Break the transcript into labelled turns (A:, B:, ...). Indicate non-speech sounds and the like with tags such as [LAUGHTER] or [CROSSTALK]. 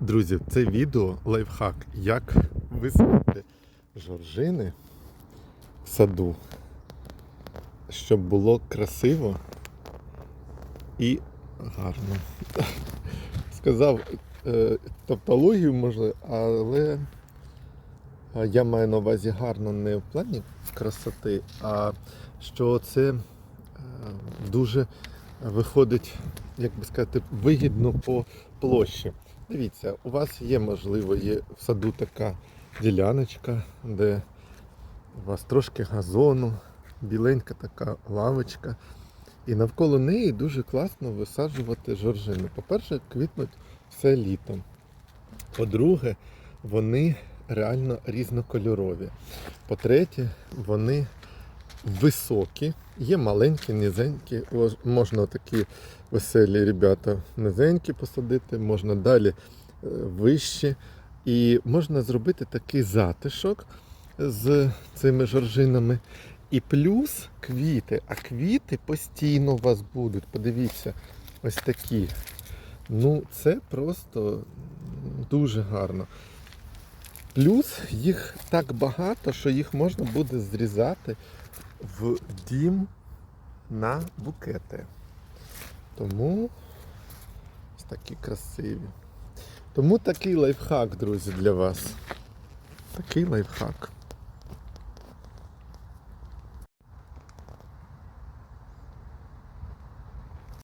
A: Друзі, це відео лайфхак, як висадити жоржини в саду, щоб було красиво і гарно. [LAUGHS] Сказав е, тавтологію, може, але я маю на увазі гарно не в плані красоти, а що це е, дуже виходить, як би сказати, вигідно по площі. Дивіться, у вас є, можливо, є в саду така діляночка, де у вас трошки газону, біленька така лавочка. І навколо неї дуже класно висаджувати жоржини. По-перше, квітнуть все літом. По-друге, вони реально різнокольорові. По-третє, вони високі, є маленькі, низенькі. Можна такі веселі ребята низенькі посадити, можна далі е, вищі. І можна зробити такий затишок з цими жоржинами. І плюс квіти. А квіти постійно у вас будуть. Подивіться, ось такі. Ну, це просто дуже гарно. Плюс їх так багато, що їх можна буде зрізати в дім на букети. Тому ось такі красиві. Тому такий лайфхак, друзі, для вас. Такий лайфхак.